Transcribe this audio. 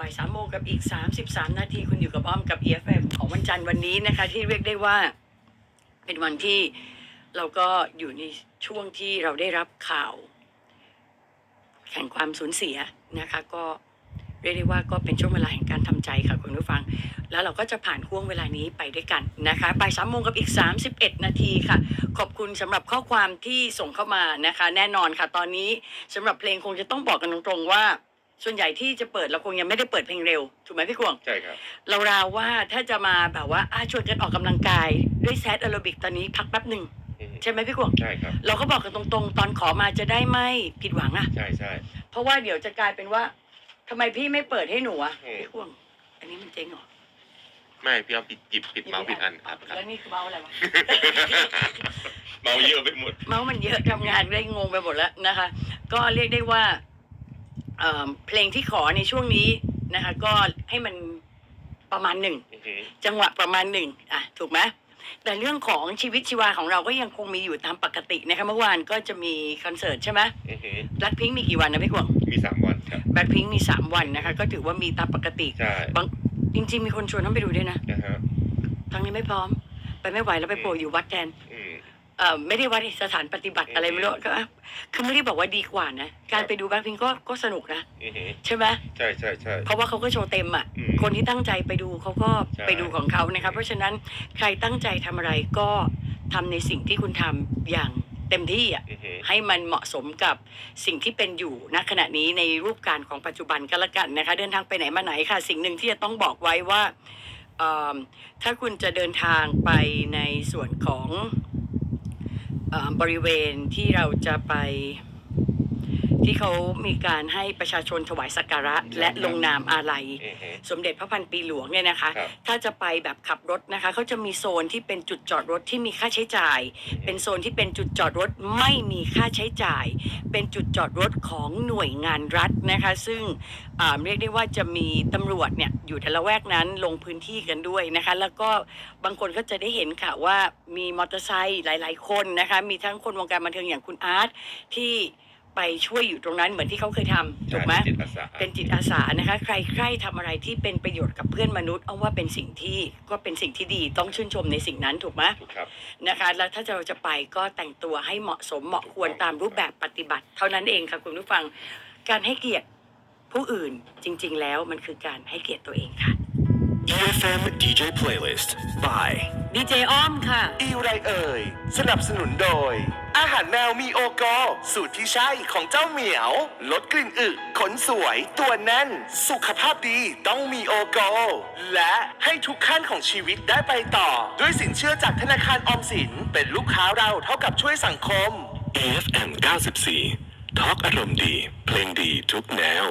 บ่ายสามโมงกับอีก 33 นาทีคุณอยู่กับอ้อมกับ EFM ของวันจันทร์วันนี้นะคะ ที่เรียกได้ว่าเป็นวันที่เราก็อยู่ในช่วงที่เราได้รับข่าวแห่งความสูญเสียนะคะ ก็เรียกได้ว่าก็เป็นช่วงเวลาแห่งการทำใจค่ะคุณผู้ฟัง แล้วเราก็จะผ่านห่วงเวลานี้ไปด้วยกันนะคะบ่ายสามโมงกับอีก 31 นาทีค่ะ ขอบคุณสำหรับข้อความที่ส่งเข้ามานะคะ แน่นอนค่ะ ตอนนี้สำหรับเพลงคงจะต้องบอกกันตรงๆว่า ส่วนใหญ่ที่จะเปิดเราคงยังไม่ได้เปิดเพลงเร็ว ถูกไหมพี่กวง ใช่ครับ เราราวว่าถ้าจะมาแบบว่าอะชวนกันออกกำลังกาย ด้วยแซดแอโรบิกตอนนี้พักแป๊บหนึ่งอืมใช่ไหมพี่กวง ใช่ครับ เราก็บอกกันตรงๆ ตอนขอมาจะได้ไม่ผิดหวังอะใช่ใช่เพราะว่าเดี๋ยวจะกลายเป็นว่าทำไมพี่ไม่เปิดให้หนูอะอืมพี่กวง อันนี้มันเจ๊งเหรอไม่พี่เอาปิดจิบปิดเมาส์ปิดอันครับครับ แล้วนี่คือเมาส์อะไรวะ เมาส์เยอะไปหมด เมาส์มันเยอะทำงานได้งงไปหมดแล้วนะคะ ก็เรียกได้ว่า เอ่อเพลงที่ขอในช่วงนี้นะคะ ก็ให้มันประมาณหนึ่งอือหือจังหวะประมาณหนึ่งอะถูกไหมแต่เรื่องของชีวิตชีวาของเราก็ยังคงมีอยู่ตามปกตินะคะเมื่อวานก็จะมีคอนเสิร์ตใช่ไหมอือหือแบล็คพิงมีกี่วันนะพี่กวางมีสามวันครับแบล็คพิงมีสามวันนะคะ ก็ถือว่ามีตามปกติใช่บางจริง ๆ มีคนชวนน้องไปดูด้วยนะนะฮะทั้งนี้ไม่พร้อม ไปไม่ไหวแล้วไปโผล่อยู่วัดแทนอืม เอ่อไม่ได้วัดสถานปฏิบัติอะไรไม่รู้ก็คือไม่ได้บอกว่าดีกว่านะ การไปดูแบล็คพิงก็ก็สนุกนะ อือหือใช่ไหม ใช่ใช่ใช่ เพราะว่าเขาก็โชว์เต็มอะ อืมคนที่ตั้งใจไปดูเขาก็ใช่ ไปดูของเขานะครับ เพราะฉะนั้นใครตั้งใจทำอะไรก็ทำในสิ่งที่คุณทำอย่างเต็มที่อะ อือหือให้มันเหมาะสมกับสิ่งที่เป็นอยู่ณขณะนี้ในรูปการของปัจจุบันก็แล้วกันนะคะ เดินทางไปไหนมาไหนค่ะ สิ่งหนึ่งที่จะต้องบอกไว้ว่าเอิ่มถ้าคุณจะเดินทางไปในส่วนของเออ บริเวณที่เราจะไป ที่เขามีการให้ประชาชนถวายสักการะ และลงนามอาลัย อือหือสมเด็จพระพันปีหลวงเนี่ยนะคะ ครับ ถ้าจะไปแบบขับรถนะคะเขาจะมีโซนที่เป็นจุดจอดรถที่มีค่าใช้จ่าย เป็นโซนที่เป็นจุดจอดรถไม่มีค่าใช้จ่าย เป็นจุดจอดรถของหน่วยงานรัฐนะคะ ซึ่งอ่าเรียกได้ว่าจะมีตำรวจเนี่ยอยู่ในละแวกนั้นลงพื้นที่กันด้วยนะคะ แล้วก็บางคนก็จะได้เห็นค่ะว่ามีมอเตอร์ไซค์หลาย ๆ คนนะคะ มีทั้งคนวงการบันเทิงอย่างคุณอาร์ตที่ ไปช่วยอยู่ตรงนั้นเหมือนที่เขาเคยทำถูกไหม จิตอาสาเป็นจิตอาสานะคะ ใครใครทำอะไรที่เป็นประโยชน์กับเพื่อนมนุษย์เอาว่าเป็นสิ่งที่ก็เป็นสิ่งที่ดีต้องชื่นชมในสิ่งนั้นถูกไหมถูกครับ นะคะ แล้วถ้าเราจะไปก็แต่งตัวให้เหมาะสมเหมาะควรตามรูปแบบปฏิบัติ เท่านั้นเองค่ะคุณผู้ฟัง การให้เกียรติผู้อื่นจริง ๆ แล้วมันคือการให้เกียรติตัวเองค่ะ EFM DJ Playlist by ดีเจอ้อมค่ะ อีไรเอ่ย สนับสนุนโดย อาหารแมวมีโอโก สูตรที่ใช่ของเจ้าเหมียว ลดกลิ่นอึขนสวย ตัวแน่น สุขภาพดีต้องมีโอโก และให้ทุกขั้นของชีวิตได้ไปต่อ ด้วยสินเชื่อจากธนาคารออมสิน เป็นลูกค้าเราเท่ากับช่วยสังคม EFM 94ทอล์กอารมณ์ดี เพลงดีทุกแนว